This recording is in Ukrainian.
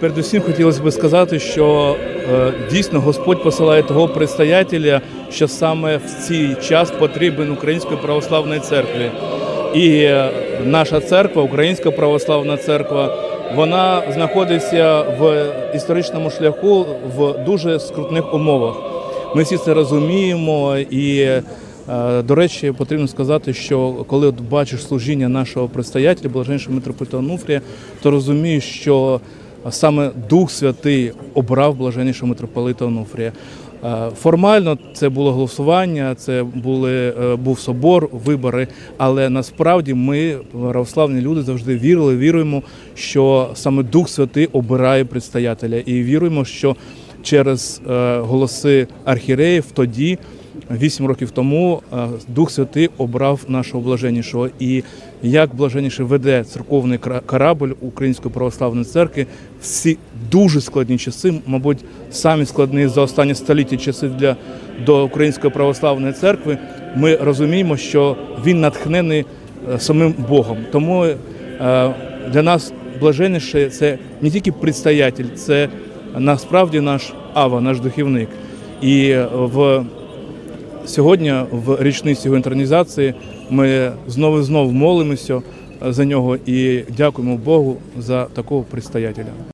Передусім хотілося б сказати, що е, дійсно Господь посилає того предстоятеля, що саме в цей час потрібен Української православної церкві. І наша церква, Українська православна церква, вона знаходиться в історичному шляху в дуже скрутних умовах. Ми всі це розуміємо і. е, До речі, потрібно сказати, що коли от бачиш служіння нашого предстоятеля, блаженнішого митрополита Онуфрія, то розумієш, що саме Дух Святий обрав блаженнішого митрополита Онуфрія. Е, Формально це було голосування, це були, е, був собор, вибори. Але насправді ми, православні люди, завжди вірили, віруємо, що саме Дух Святий обирає предстоятеля. І віруємо, що через е, голоси архіреїв тоді. Вісім років тому е, Дух Святий обрав нашого блаженнішого. І як блаженніший веде церковний корабль Української православної церкви в ці дуже складні часи, мабуть, самі складні за останні століття часи для до Української православної церкви, ми розуміємо, що він натхнений е, самим Богом. Тому е, для нас блаженніший це не тільки предстоятель, це насправді наш ава, наш духівник. І в Сьогодні, в річницю його інтернізації, ми знову знову молимося за нього і дякуємо Богу за такого предстоятеля.